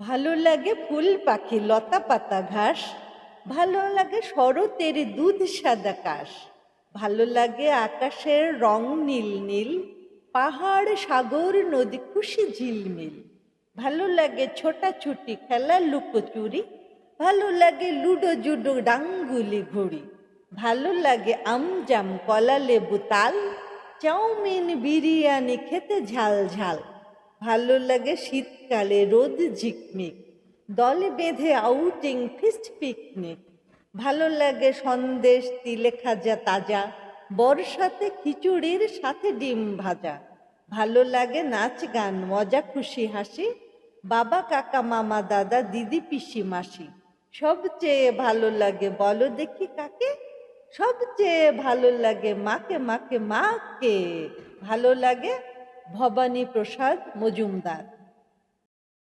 ভালো লাগে ফুল পাখি, লতা পাতা ঘাস। ভালো লাগে শরতের দুধ সাদা কাশ। ভালো লাগে আকাশের রং নীল নীল, পাহাড়, সাগর, নদী খুশি ঝিলমিল। ভালো লাগে ছোটাছুটি খেলা লুকোচুরি। ভালো লাগে লুডো জুডো ডাঙ্গুলি ঘুড়ি। ভালো লাগে আমজাম কলা, লেবু, তাল। চাউমিন, বিরিয়ানি, খেতে ঝাল ঝাল। ভালো লাগে শীতকালে রোদ ঝিকমিক। দলে বেঁধে আউটিং ফিস্ট পিকনিক ভালো লাগে সন্দেশ তিলে খাজা, তাজা। বর্ষাতে খিচুড়ির সাথে ডিম ভাজা। ভালো লাগে নাচ গান, মজা, খুশি, হাসি। বাবা, কাকা, মামা, দাদা, দিদি, পিসি, মাসি। সবচেয়ে ভালো লাগে, বলো দেখি কাকে। সবচেয়ে ভালো লাগে মাকে মাকে মাকে। ভালো লাগে ভবানী প্রসাদ মজুমদার।